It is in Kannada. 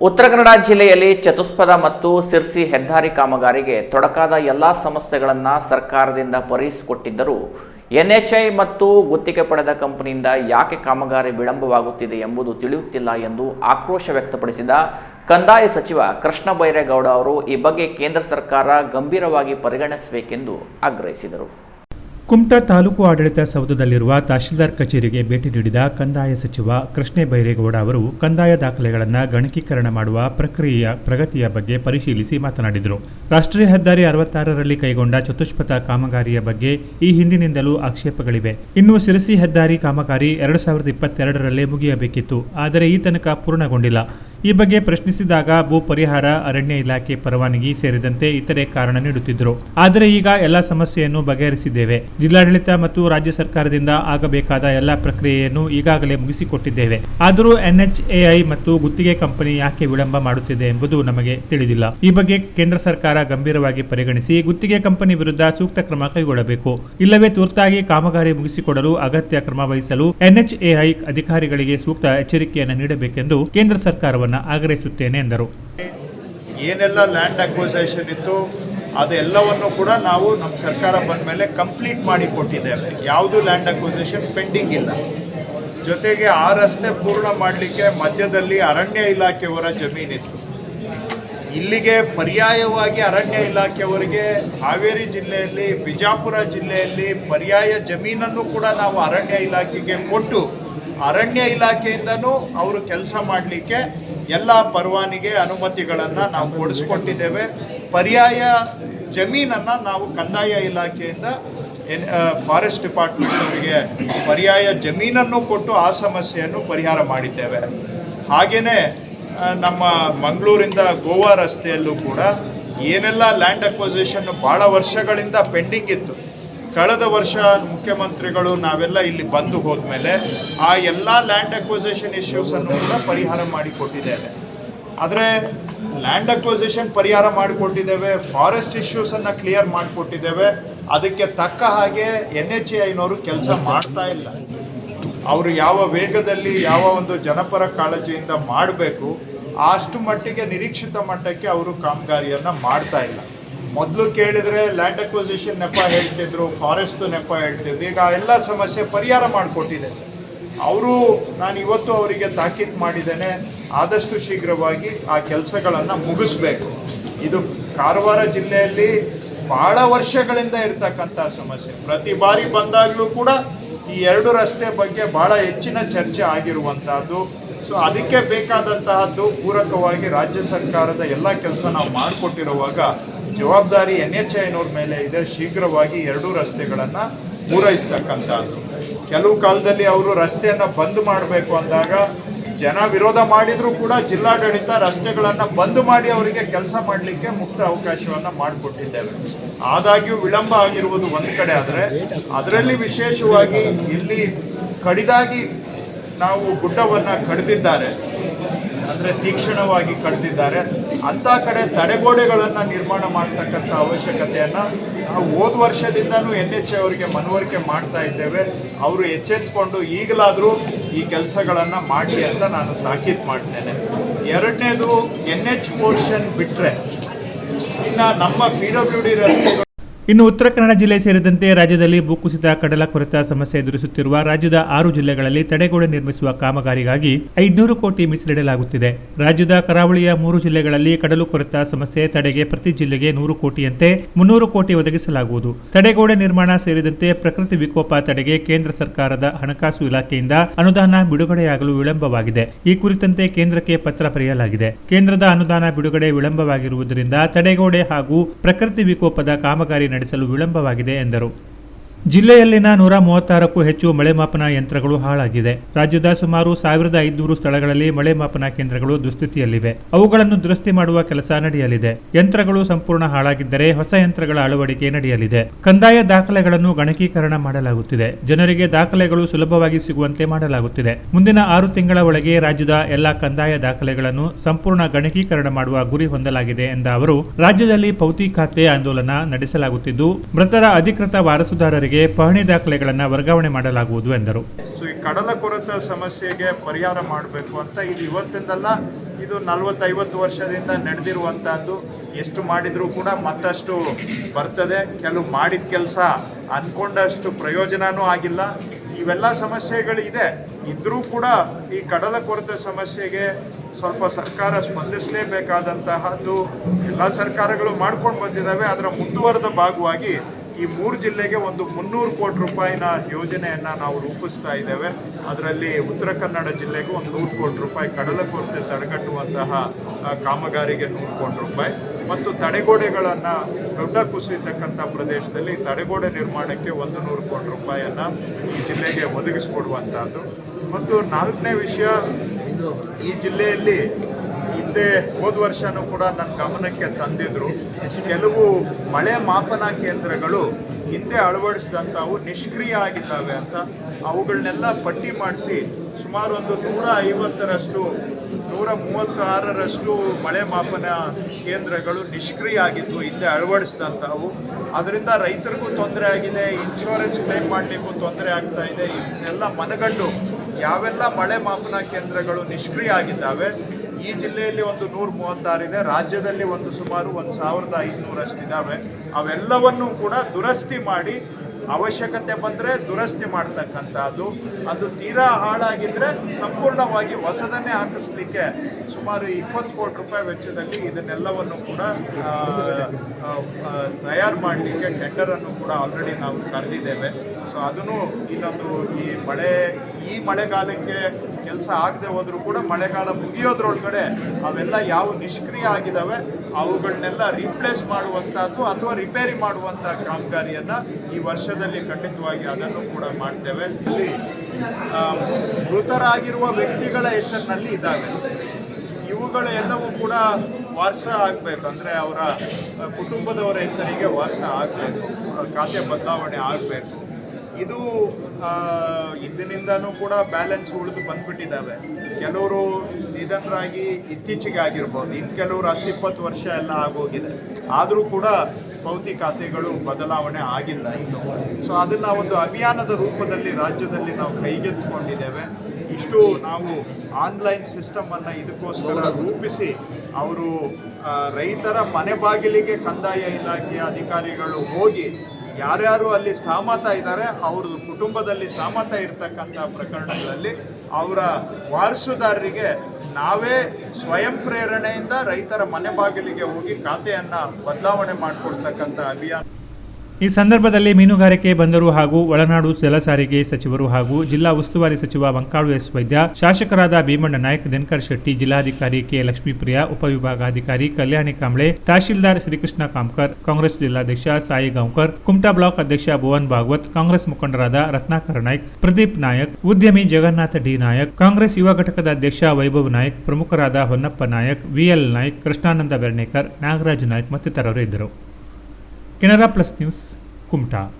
ಉತ್ತರ ಕನ್ನಡ ಜಿಲ್ಲೆಯಲ್ಲಿ ಚತುಷ್ಪದ ಮತ್ತು ಸಿರ್ಸಿ ಹೆದ್ದಾರಿ ಕಾಮಗಾರಿಗೆ ತೊಡಕಾದ ಎಲ್ಲ ಸಮಸ್ಯೆಗಳನ್ನು ಸರ್ಕಾರದಿಂದ ಪರಿಹರಿಸಿಕೊಟ್ಟಿದ್ದರೂ ಎನ್ಎಚ್ಐ ಮತ್ತು ಗುತ್ತಿಗೆ ಪಡೆದ ಕಂಪನಿಯಿಂದ ಯಾಕೆ ಕಾಮಗಾರಿ ವಿಳಂಬವಾಗುತ್ತಿದೆ ಎಂಬುದು ತಿಳಿಯುತ್ತಿಲ್ಲ ಎಂದು ಆಕ್ರೋಶ ವ್ಯಕ್ತಪಡಿಸಿದ ಕಂದಾಯ ಸಚಿವ ಕೃಷ್ಣ ಬೈರೇಗೌಡ ಅವರು ಈ ಬಗ್ಗೆ ಕೇಂದ್ರ ಸರ್ಕಾರ ಗಂಭೀರವಾಗಿ ಪರಿಗಣಿಸಬೇಕೆಂದು ಆಗ್ರಹಿಸಿದರು. ಕುಮಟಾ ತಾಲೂಕು ಆಡಳಿತ ಸೌಧದಲ್ಲಿರುವ ತಹಶೀಲ್ದಾರ್ ಕಚೇರಿಗೆ ಭೇಟಿ ನೀಡಿದ ಕಂದಾಯ ಸಚಿವ ಕೃಷ್ಣ ಬೈರೇಗೌಡ ಅವರು ಕಂದಾಯ ದಾಖಲೆಗಳನ್ನು ಗಣಕೀಕರಣ ಮಾಡುವ ಪ್ರಕ್ರಿಯೆಯ ಪ್ರಗತಿಯ ಬಗ್ಗೆ ಪರಿಶೀಲಿಸಿ ಮಾತನಾಡಿದರು. ರಾಷ್ಟ್ರೀಯ ಹೆದ್ದಾರಿ ಅರವತ್ತಾರರಲ್ಲಿ ಕೈಗೊಂಡ ಚತುಷ್ಪಥ ಕಾಮಗಾರಿಯ ಬಗ್ಗೆ ಈ ಹಿಂದಿನಿಂದಲೂ ಆಕ್ಷೇಪಗಳಿವೆ. ಇನ್ನು ಸಿರಸಿ ಹೆದ್ದಾರಿ ಕಾಮಗಾರಿ ಎರಡು ಸಾವಿರದ ಇಪ್ಪತ್ತೆರಡರಲ್ಲೇ ಮುಗಿಯಬೇಕಿತ್ತು, ಆದರೆ ಈ ತನಕ ಪೂರ್ಣಗೊಂಡಿಲ್ಲ. ಈ ಬಗ್ಗೆ ಪ್ರಶ್ನಿಸಿದಾಗ ಭೂ ಪರಿಹಾರ ಅರಣ್ಯ ಇಲಾಖೆ ಪರವಾನಗಿ ಸೇರಿದಂತೆ ಇತರೆ ಕಾರಣ ನೀಡುತ್ತಿದ್ದರು. ಆದರೆ ಈಗ ಎಲ್ಲ ಸಮಸ್ಯೆಯನ್ನು ಬಗೆಹರಿಸಿದ್ದೇವೆ. ಜಿಲ್ಲಾಡಳಿತ ಮತ್ತು ರಾಜ್ಯ ಸರ್ಕಾರದಿಂದ ಆಗಬೇಕಾದ ಎಲ್ಲ ಪ್ರಕ್ರಿಯೆಯನ್ನು ಈಗಾಗಲೇ ಮುಗಿಸಿಕೊಟ್ಟಿದ್ದೇವೆ. ಆದರೂ ಎನ್ಎಚ್ಎಐ ಮತ್ತು ಗುತ್ತಿಗೆ ಕಂಪನಿ ಯಾಕೆ ವಿಳಂಬ ಮಾಡುತ್ತಿದೆ ಎಂಬುದು ನಮಗೆ ತಿಳಿದಿಲ್ಲ. ಈ ಬಗ್ಗೆ ಕೇಂದ್ರ ಸರ್ಕಾರ ಗಂಭೀರವಾಗಿ ಪರಿಗಣಿಸಿ ಗುತ್ತಿಗೆ ಕಂಪನಿ ವಿರುದ್ಧ ಸೂಕ್ತ ಕ್ರಮ ಕೈಗೊಳ್ಳಬೇಕು. ಇಲ್ಲವೇ ತುರ್ತಾಗಿ ಕಾಮಗಾರಿ ಮುಗಿಸಿಕೊಡಲು ಅಗತ್ಯ ಕ್ರಮ ವಹಿಸಲು ಎನ್ಎಚ್ಎಐ ಅಧಿಕಾರಿಗಳಿಗೆ ಸೂಕ್ತ ಎಚ್ಚರಿಕೆಯನ್ನು ನೀಡಬೇಕೆಂದು ಕೇಂದ್ರ ಸರ್ಕಾರವನ್ನು ಆಗ್ರಹಿಸುತ್ತೇನೆ ಎಂದರು. ಏನೆಲ್ಲ ಲ್ಯಾಂಡ್ ಅಕ್ವಿಸೇಷನ್ ಇತ್ತು, ಅದೆಲ್ಲವನ್ನು ಕೂಡ ನಾವು ನಮ್ಮ ಸರ್ಕಾರ ಬಂದ ಮೇಲೆ ಕಂಪ್ಲೀಟ್ ಮಾಡಿ ಕೊಟ್ಟಿದ್ದೇವೆ. ಯಾವುದು ಲ್ಯಾಂಡ್ ಅಕ್ವಿಸೇಷನ್ ಪೆಂಡಿಂಗ್ ಇಲ್ಲ. ಜೊತೆಗೆ ಆ ರಸ್ತೆ ಪೂರ್ಣ ಮಾಡಲಿಕ್ಕೆ ಮಧ್ಯದಲ್ಲಿ ಅರಣ್ಯ ಇಲಾಖೆಯವರ ಜಮೀನಿತ್ತು. ಇಲ್ಲಿಗೆ ಪರ್ಯಾಯವಾಗಿ ಅರಣ್ಯ ಇಲಾಖೆಯವರಿಗೆ ಹಾವೇರಿ ಜಿಲ್ಲೆಯಲ್ಲಿ, ಬಿಜಾಪುರ ಜಿಲ್ಲೆಯಲ್ಲಿ ಪರ್ಯಾಯ ಜಮೀನನ್ನು ಕೂಡ ನಾವು ಅರಣ್ಯ ಇಲಾಖೆಗೆ ಕೊಟ್ಟು, ಅರಣ್ಯ ಇಲಾಖೆಯಿಂದನೂ ಅವರು ಕೆಲಸ ಮಾಡಲಿಕ್ಕೆ ಎಲ್ಲ ಪರವಾನಿಗೆ ಅನುಮತಿಗಳನ್ನು ನಾವು ಕೊಡಿಸ್ಕೊಟ್ಟಿದ್ದೇವೆ ಪರ್ಯಾಯ ಜಮೀನನ್ನು ನಾವು ಕಂದಾಯ ಇಲಾಖೆಯಿಂದ, ಎನ್ ಫಾರೆಸ್ಟ್ ಡಿಪಾರ್ಟ್ಮೆಂಟ್ ಅವರಿಗೆ ಪರ್ಯಾಯ ಜಮೀನನ್ನು ಕೊಟ್ಟು ಆ ಸಮಸ್ಯೆಯನ್ನು ಪರಿಹಾರ ಮಾಡಿದ್ದೇವೆ. ಹಾಗೆಯೇ ನಮ್ಮ ಮಂಗಳೂರಿಂದ ಗೋವಾ ರಸ್ತೆಯಲ್ಲೂ ಕೂಡ ಏನೆಲ್ಲ ಲ್ಯಾಂಡ್ ಅಕ್ವಸಿಷನ್ ಭಾಳ ವರ್ಷಗಳಿಂದ ಪೆಂಡಿಂಗ್ ಇತ್ತು. ಕಳೆದ ವರ್ಷ ಮುಖ್ಯಮಂತ್ರಿಗಳು ನಾವೆಲ್ಲ ಇಲ್ಲಿ ಬಂದು ಹೋದ್ಮೇಲೆ ಆ ಎಲ್ಲ ಲ್ಯಾಂಡ್ ಅಕ್ವಸಿಷನ್ ಇಶ್ಯೂಸನ್ನು ಕೂಡ ಪರಿಹಾರ ಮಾಡಿಕೊಟ್ಟಿದ್ದೇವೆ ಆದರೆ ಲ್ಯಾಂಡ್ ಅಕ್ವಸೇಷನ್ ಪರಿಹಾರ ಮಾಡಿಕೊಟ್ಟಿದ್ದೇವೆ ಫಾರೆಸ್ಟ್ ಇಶ್ಯೂಸನ್ನು ಕ್ಲಿಯರ್ ಮಾಡಿಕೊಟ್ಟಿದ್ದೇವೆ ಅದಕ್ಕೆ ತಕ್ಕ ಹಾಗೆ ಎನ್ ಎಚ್ ಐನವರು ಕೆಲಸ ಮಾಡ್ತಾ ಇಲ್ಲ. ಅವರು ಯಾವ ವೇಗದಲ್ಲಿ ಯಾವ ಒಂದು ಜನಪರ ಕಾಳಜಿಯಿಂದ ಮಾಡಬೇಕು, ಅಷ್ಟು ಮಟ್ಟಿಗೆ ನಿರೀಕ್ಷಿತ ಮಟ್ಟಕ್ಕೆ ಅವರು ಕಾಮಗಾರಿಯನ್ನು ಮಾಡ್ತಾ ಇಲ್ಲ. ಮೊದಲು ಕೇಳಿದರೆ ಲ್ಯಾಂಡ್ ಅಕ್ವಿಸಿಷನ್ ನೆಪ ಹೇಳ್ತಿದ್ರು ಫಾರೆಸ್ಟ್ ನೆಪ ಹೇಳ್ತಿದ್ರು, ಈಗ ಎಲ್ಲ ಸಮಸ್ಯೆ ಪರಿಹಾರ ಮಾಡಿಕೊಟ್ಟಿದೆ. ಅವರು ನಾನು ಇವತ್ತು ಅವರಿಗೆ ತಾಕೀತು ಮಾಡಿದ್ದೇನೆ, ಆದಷ್ಟು ಶೀಘ್ರವಾಗಿ ಆ ಕೆಲಸಗಳನ್ನು ಮುಗಿಸ್ಬೇಕು. ಇದು ಕಾರವಾರ ಜಿಲ್ಲೆಯಲ್ಲಿ ಬಹಳ ವರ್ಷಗಳಿಂದ ಇರತಕ್ಕಂಥ ಸಮಸ್ಯೆ. ಪ್ರತಿ ಬಾರಿ ಬಂದಾಗಲೂ ಕೂಡ ಈ ಎರಡು ರಸ್ತೆ ಬಗ್ಗೆ ಬಹಳ ಹೆಚ್ಚಿನ ಚರ್ಚೆ ಆಗಿರುವಂತಹದ್ದು. ಸೊ ಅದಕ್ಕೆ ಬೇಕಾದಂತಹದ್ದು ಪೂರಕವಾಗಿ ರಾಜ್ಯ ಸರ್ಕಾರದ ಎಲ್ಲ ಕೆಲಸ ನಾವು ಮಾಡಿಕೊಟ್ಟಿರುವಾಗ ಜವಾಬ್ದಾರಿ ಎನ್ ಎಚ್ ಐನವ್ರ ಮೇಲೆ ಇದೆ, ಶೀಘ್ರವಾಗಿ ಎರಡೂ ರಸ್ತೆಗಳನ್ನು ಪೂರೈಸ್ತಕ್ಕಂಥದ್ದು ಕೆಲವು ಕಾಲದಲ್ಲಿ ಅವರು ರಸ್ತೆಯನ್ನು ಬಂದ್ ಮಾಡಬೇಕು ಅಂದಾಗ ಜನ ವಿರೋಧ ಮಾಡಿದರೂ ಕೂಡ ಜಿಲ್ಲಾಡಳಿತ ರಸ್ತೆಗಳನ್ನು ಬಂದ್ ಮಾಡಿ ಅವರಿಗೆ ಕೆಲಸ ಮಾಡಲಿಕ್ಕೆ ಮುಕ್ತ ಅವಕಾಶವನ್ನು ಮಾಡಿಕೊಟ್ಟಿದ್ದೇವೆ. ಆದಾಗ್ಯೂ ವಿಳಂಬ ಆಗಿರುವುದು ಒಂದು ಕಡೆ ಆದರೆ, ಅದರಲ್ಲಿ ವಿಶೇಷವಾಗಿ ಇಲ್ಲಿ ಕಡಿದಾಗಿ ನಾವು ಗುಡ್ಡವನ್ನು ಕಡಿದಿದ್ದಾರೆ. ಅಂದರೆ ತೀಕ್ಷ್ಣವಾಗಿ ಕಳೆದಿದ್ದಾರೆ ಅಂಥ ಕಡೆ ತಡೆಗೋಡೆಗಳನ್ನು ನಿರ್ಮಾಣ ಮಾಡ್ತಕ್ಕಂಥ ಅವಶ್ಯಕತೆಯನ್ನು ನಾವು ಹೋದ ವರ್ಷದಿಂದನೂ ಎನ್ ಎಚ್ ಅವರಿಗೆ ಮನವರಿಕೆ ಮಾಡ್ತಾ ಇದ್ದೇವೆ. ಅವರು ಎಚ್ಚೆತ್ಕೊಂಡು ಈಗಲಾದರೂ ಈ ಕೆಲಸಗಳನ್ನು ಮಾಡಿ ಅಂತ ನಾನು ತಾಕೀತು ಮಾಡ್ತೇನೆ. ಎರಡನೇದು ಎನ್ ಎಚ್ ಪೋರ್ಷನ್ ಬಿಟ್ಟರೆ ಇನ್ನು ನಮ್ಮ ಪಿ ಡಬ್ಲ್ಯೂ ಡಿ ರಸ್ತೆಗಳು ಇನ್ನು ಉತ್ತರ ಕನ್ನಡ ಜಿಲ್ಲೆ ಸೇರಿದಂತೆ ರಾಜ್ಯದಲ್ಲಿ ಭೂಕುಸಿತ ಕಡಲ ಕೊರೆತ ಸಮಸ್ಯೆ ಎದುರಿಸುತ್ತಿರುವ ರಾಜ್ಯದ ಆರು ಜಿಲ್ಲೆಗಳಲ್ಲಿ ತಡೆಗೋಡೆ ನಿರ್ಮಿಸುವ ಕಾಮಗಾರಿಗಾಗಿ ಐದುನೂರು ಕೋಟಿ ಮೀಸಲಿಡಲಾಗುತ್ತಿದೆ. ರಾಜ್ಯದ ಕರಾವಳಿಯ ಮೂರು ಜಿಲ್ಲೆಗಳಲ್ಲಿ ಕಡಲು ಕೊರೆತ ಸಮಸ್ಯೆ ತಡೆಗೆ ಪ್ರತಿ ಜಿಲ್ಲೆಗೆ ನೂರು ಕೋಟಿಯಂತೆ ಮುನ್ನೂರು ಕೋಟಿ ಒದಗಿಸಲಾಗುವುದು. ತಡೆಗೋಡೆ ನಿರ್ಮಾಣ ಸೇರಿದಂತೆ ಪ್ರಕೃತಿ ವಿಕೋಪ ತಡೆಗೆ ಕೇಂದ್ರ ಸರ್ಕಾರದ ಹಣಕಾಸು ಇಲಾಖೆಯಿಂದ ಅನುದಾನ ಬಿಡುಗಡೆಯಾಗಲು ವಿಳಂಬವಾಗಿದೆ. ಈ ಕುರಿತಂತೆ ಕೇಂದ್ರಕ್ಕೆ ಪತ್ರ ಬರೆಯಲಾಗಿದೆ. ಕೇಂದ್ರದ ಅನುದಾನ ಬಿಡುಗಡೆ ವಿಳಂಬವಾಗಿರುವುದರಿಂದ ತಡೆಗೋಡೆ ಹಾಗೂ ಪ್ರಕೃತಿ ವಿಕೋಪದ ಕಾಮಗಾರಿ ನಡೆಸಲು ವಿಳಂಬವಾಗಿದೆ ಎಂದರು. ಜಿಲ್ಲೆಯಲ್ಲಿನ ನೂರ ಮೂವತ್ತಾರಕ್ಕೂ ಹೆಚ್ಚು ಮಳೆ ಮಾಪನ ಯಂತ್ರಗಳು ಹಾಳಾಗಿದೆ. ರಾಜ್ಯದ ಸುಮಾರು ಸಾವಿರದ ಐದುನೂರು ಸ್ಥಳಗಳಲ್ಲಿ ಮಳೆ ಮಾಪನ ಕೇಂದ್ರಗಳು ದುಸ್ಥಿತಿಯಲ್ಲಿವೆ. ಅವುಗಳನ್ನು ದುರಸ್ತಿ ಮಾಡುವ ಕೆಲಸ ನಡೆಯಲಿದೆ. ಯಂತ್ರಗಳು ಸಂಪೂರ್ಣ ಹಾಳಾಗಿದ್ದರೆ ಹೊಸ ಯಂತ್ರಗಳ ಅಳವಡಿಕೆ ನಡೆಯಲಿದೆ. ಕಂದಾಯ ದಾಖಲೆಗಳನ್ನು ಗಣಕೀಕರಣ ಮಾಡಲಾಗುತ್ತಿದೆ. ಜನರಿಗೆ ದಾಖಲೆಗಳು ಸುಲಭವಾಗಿ ಸಿಗುವಂತೆ ಮಾಡಲಾಗುತ್ತಿದೆ. ಮುಂದಿನ ಆರು ತಿಂಗಳ ಒಳಗೆ ರಾಜ್ಯದ ಎಲ್ಲಾ ಕಂದಾಯ ದಾಖಲೆಗಳನ್ನು ಸಂಪೂರ್ಣ ಗಣಕೀಕರಣ ಮಾಡುವ ಗುರಿ ಹೊಂದಲಾಗಿದೆ ಎಂದ ಅವರು, ರಾಜ್ಯದಲ್ಲಿ ಪೌತಿ ಖಾತೆ ಆಂದೋಲನ ನಡೆಸಲಾಗುತ್ತಿದ್ದು, ಮೃತರ ಅಧಿಕೃತ ವಾರಸುದಾರರಿಗೆ ಪಹಣಿ ದಾಖಲೆಗಳನ್ನು ವರ್ಗಾವಣೆ ಮಾಡಲಾಗುವುದು ಎಂದರು. ಸೊ ಈ ಕಡಲ ಕೊರತೆ ಸಮಸ್ಯೆಗೆ ಪರಿಹಾರ ಮಾಡಬೇಕು ಅಂತ ಇದು ಇವತ್ತಿಂದಲ್ಲ, ಇದು ನಲವತ್ತೈವತ್ತು ವರ್ಷದಿಂದ ನಡೆದಿರುವಂತಹದ್ದು. ಎಷ್ಟು ಮಾಡಿದರೂ ಕೂಡ ಮತ್ತಷ್ಟು ಬರ್ತದೆ. ಕೆಲವು ಮಾಡಿದ ಕೆಲಸ ಅಂದ್ಕೊಂಡಷ್ಟು ಪ್ರಯೋಜನನೂ ಆಗಿಲ್ಲ. ಇವೆಲ್ಲ ಸಮಸ್ಯೆಗಳಿದೆ ಇದ್ದರೂ ಕೂಡ ಈ ಕಡಲ ಕೊರತೆ ಸಮಸ್ಯೆಗೆ ಸ್ವಲ್ಪ ಸರ್ಕಾರ ಸ್ಪಂದಿಸಲೇಬೇಕಾದಂತಹದ್ದು ಎಲ್ಲ ಸರ್ಕಾರಗಳು ಮಾಡ್ಕೊಂಡು ಬಂದಿದ್ದಾವೆ. ಅದರ ಮುಂದುವರೆದ ಭಾಗವಾಗಿ ಈ ಮೂರು ಜಿಲ್ಲೆಗೆ ಒಂದು ಮುನ್ನೂರು ಕೋಟಿ ರೂಪಾಯಿನ ಯೋಜನೆಯನ್ನ ನಾವು ರೂಪಿಸ್ತಾ ಇದ್ದೇವೆ. ಅದರಲ್ಲಿ ಉತ್ತರ ಕನ್ನಡ ಜಿಲ್ಲೆಗೆ ಒಂದು ನೂರು ಕೋಟಿ ರೂಪಾಯಿ, ಕಡಲ ಕೊರತೆ ತಡೆಗಟ್ಟುವಂತಹ ಕಾಮಗಾರಿಗೆ ನೂರು ಕೋಟಿ ರೂಪಾಯಿ. ಮತ್ತು ತಡೆಗೋಡೆಗಳನ್ನು ದೊಡ್ಡ ಕುಸಿತಕ್ಕಂಥ ಪ್ರದೇಶದಲ್ಲಿ ತಡೆಗೋಡೆ ನಿರ್ಮಾಣಕ್ಕೆ ಒಂದು ನೂರು ಕೋಟಿ ರೂಪಾಯಿಯನ್ನ ಈ ಜಿಲ್ಲೆಗೆ ಒದಗಿಸಿಕೊಡುವಂತಹದ್ದು. ಮತ್ತು ನಾಲ್ಕನೇ ವಿಷಯ, ಈ ಜಿಲ್ಲೆಯಲ್ಲಿ ಹಿಂದೆ ಹೋದ ವರ್ಷನೂ ಕೂಡ ನನ್ನ ಗಮನಕ್ಕೆ ತಂದಿದ್ರು. ಕೆಲವು ಮಳೆ ಮಾಪನ ಕೇಂದ್ರಗಳು ಹಿಂದೆ ಅಳವಡಿಸಿದಂಥವು ನಿಷ್ಕ್ರಿಯ ಆಗಿದ್ದಾವೆ ಅಂತ ಅವುಗಳನ್ನೆಲ್ಲ ಪಟ್ಟಿ ಮಾಡಿಸಿ ಸುಮಾರು ಒಂದು ನೂರ ಐವತ್ತರಷ್ಟು, ನೂರ ಮೂವತ್ತಾರರಷ್ಟು ಮಳೆ ಮಾಪನ ಕೇಂದ್ರಗಳು ನಿಷ್ಕ್ರಿಯ ಆಗಿದ್ವು ಹಿಂದೆ ಅಳವಡಿಸಿದಂಥವು. ಅದರಿಂದ ರೈತರಿಗೂ ತೊಂದರೆ ಆಗಿದೆ ಇನ್ಶೂರೆನ್ಸ್ ಕ್ಲೇಮ್ ಮಾಡಲಿಕ್ಕೂ ತೊಂದರೆ ಆಗ್ತಾ ಇದೆ. ಇದನ್ನೆಲ್ಲ ಮನಗಂಡು ಯಾವೆಲ್ಲ ಮಳೆ ಮಾಪನ ಕೇಂದ್ರಗಳು ನಿಷ್ಕ್ರಿಯ ಆಗಿದ್ದಾವೆ ಈ ಜಿಲ್ಲೆಯಲ್ಲಿ ಒಂದು ನೂರ ಮೂವತ್ತಾರಿದೆ ರಾಜ್ಯದಲ್ಲಿ ಒಂದು ಸುಮಾರು ಒಂದು ಸಾವಿರದ ಐದುನೂರಷ್ಟಿದ್ದಾವೆ ಅವೆಲ್ಲವನ್ನು ಕೂಡ ದುರಸ್ತಿ ಮಾಡಿ ಅವಶ್ಯಕತೆ ಬಂದರೆ ದುರಸ್ತಿ ಮಾಡ್ತಕ್ಕಂಥದ್ದು. ಅದು ತೀರಾ ಹಾಳಾಗಿದ್ದರೆ ಸಂಪೂರ್ಣವಾಗಿ ಹೊಸದನ್ನೇ ಹಾಕಿಸ್ಲಿಕ್ಕೆ ಸುಮಾರು ಇಪ್ಪತ್ತು ಕೋಟಿ ರೂಪಾಯಿ ವೆಚ್ಚದಲ್ಲಿ ಇದನ್ನೆಲ್ಲವನ್ನು ಕೂಡ ತಯಾರು ಮಾಡಲಿಕ್ಕೆ ಟೆಂಡರನ್ನು ಕೂಡ ಆಲ್ರೆಡಿ ನಾವು ಕರೆದಿದ್ದೇವೆ. ಸೊ ಅದನ್ನು ಇನ್ನೊಂದು ಈ ಮಳೆ, ಈ ಮಳೆಗಾಲಕ್ಕೆ ಕೆಲಸ ಆಗದೆ ಹೋದರೂ ಕೂಡ ಮಳೆಗಾಲ ಮುಗಿಯೋದ್ರೊಳಗಡೆ ಅವೆಲ್ಲ ಯಾವ ನಿಷ್ಕ್ರಿಯ ಆಗಿದ್ದಾವೆ ಅವುಗಳನ್ನೆಲ್ಲ ರೀಪ್ಲೇಸ್ ಮಾಡುವಂಥದ್ದು ಅಥವಾ ರಿಪೇರಿ ಮಾಡುವಂಥ ಕಾಮಗಾರಿಯನ್ನು ಈ ವರ್ಷದಲ್ಲಿ ಖಂಡಿತವಾಗಿ ಅದನ್ನು ಕೂಡ ಮಾಡ್ತೇವೆ. ಇಲ್ಲಿ ಮೃತರಾಗಿರುವ ವ್ಯಕ್ತಿಗಳ ಹೆಸರಿನಲ್ಲಿ ಇದ್ದಾವೆ. ಇವುಗಳು ಎಲ್ಲವೂ ಕೂಡ ವಾರ್ಸ ಆಗಬೇಕು. ಅಂದರೆ ಅವರ ಕುಟುಂಬದವರ ಹೆಸರಿಗೆ ವಾರ್ಸ ಆಗಬೇಕು. ಖಾತೆ ಬದಲಾವಣೆ ಆಗಬೇಕು. ಇದು ಆ, ಇಂದಿನಿಂದನೂ ಕೂಡ ಬ್ಯಾಲೆನ್ಸ್ ಉಳಿದು ಬಂದ್ಬಿಟ್ಟಿದ್ದಾವೆ. ಕೆಲವರು ನಿಧನರಾಗಿ ಇತ್ತೀಚೆಗೆ ಆಗಿರ್ಬೋದು. ಇನ್ನು ಕೆಲವರು ಹತ್ತಿಪ್ಪತ್ತು ವರ್ಷ ಎಲ್ಲ ಆಗೋಗಿದೆ. ಆದರೂ ಕೂಡ ಪೌತಿ ಖಾತೆಗಳು ಬದಲಾವಣೆ ಆಗಿಲ್ಲ ಇನ್ನು. ಸೊ ಅದನ್ನು ಒಂದು ಅಭಿಯಾನದ ರೂಪದಲ್ಲಿ ರಾಜ್ಯದಲ್ಲಿ ನಾವು ಕೈಗೆತ್ತಿಕೊಂಡಿದ್ದೇವೆ ಇಷ್ಟು ನಾವು ಆನ್ಲೈನ್ ಸಿಸ್ಟಮನ್ನು ಇದಕ್ಕೋಸ್ಕರ ರೂಪಿಸಿ ಅವರು ರೈತರ ಮನೆ ಬಾಗಿಲಿಗೆ ಕಂದಾಯ ಇಲಾಖೆಯ ಅಧಿಕಾರಿಗಳು ಹೋಗಿ ಯಾರ್ಯಾರು ಅಲ್ಲಿ ಸಾಮತ ಇದ್ದಾರೆ ಅವ್ರ ಕುಟುಂಬದಲ್ಲಿ ಸಾಮತ ಇರತಕ್ಕಂಥ ಪ್ರಕರಣಗಳಲ್ಲಿ ಅವರ ವಾರಸುದಾರರಿಗೆ ನಾವೇ ಸ್ವಯಂ ಪ್ರೇರಣೆಯಿಂದ ರೈತರ ಮನೆ ಬಾಗಿಲಿಗೆ ಹೋಗಿ ಖಾತೆಯನ್ನು ಬದಲಾವಣೆ ಮಾಡಿಕೊಡ್ತಕ್ಕಂಥ ಅಭಿಯಾನ. ಈ ಸಂದರ್ಭದಲ್ಲಿ ಮೀನುಗಾರಿಕೆ ಬಂದರು ಹಾಗೂ ಒಳನಾಡು ಜಲ ಸಾರಿಗೆ ಸಚಿವರು ಹಾಗೂ ಜಿಲ್ಲಾ ಉಸ್ತುವಾರಿ ಸಚಿವ ಬಂಕಾಳು ಎಸ್ ವೈದ್ಯ, ಶಾಸಕರಾದ ಭೀಮಣ್ಣ ನಾಯಕ್, ದಿನಕರ್ ಶೆಟ್ಟಿ, ಜಿಲ್ಲಾಧಿಕಾರಿ ಕೆ ಲಕ್ಷ್ಮೀಪ್ರಿಯ, ಉಪವಿಭಾಗಾಧಿಕಾರಿ ಕಲ್ಯಾಣಿ ಕಾಂಬ್ಳೆ, ತಹಶೀಲ್ದಾರ್ ಶ್ರೀಕೃಷ್ಣ ಕಾಮ್ಕರ್, ಕಾಂಗ್ರೆಸ್ ಜಿಲ್ಲಾಧ್ಯಕ್ಷ ಸಾಯಿ ಗಾಂವ್ಕರ್, ಕುಮಟಾ ಬ್ಲಾಕ್ ಅಧ್ಯಕ್ಷ ಭುವನ್ ಭಾಗವತ್, ಕಾಂಗ್ರೆಸ್ ಮುಖಂಡರಾದ ರತ್ನಾಕರ ನಾಯಕ್, ಪ್ರದೀಪ್ ನಾಯಕ್, ಉದ್ಯಮಿ ಜಗನ್ನಾಥ ಡಿ ನಾಯಕ್, ಕಾಂಗ್ರೆಸ್ ಯುವ ಘಟಕದ ಅಧ್ಯಕ್ಷ ವೈಭವ್ ನಾಯಕ್, ಪ್ರಮುಖರಾದ ಹೊನ್ನಪ್ಪ ನಾಯಕ್ ವಿಎಲ್ ನಾಯಕ್, ಕೃಷ್ಣಾನಂದ ಬೆರ್ಣೇಕರ್, ನಾಗರಾಜ್ ನಾಯ್ಕ ಮತ್ತಿತರರು ಇದ್ದರು. Canara Plus News, Kumta.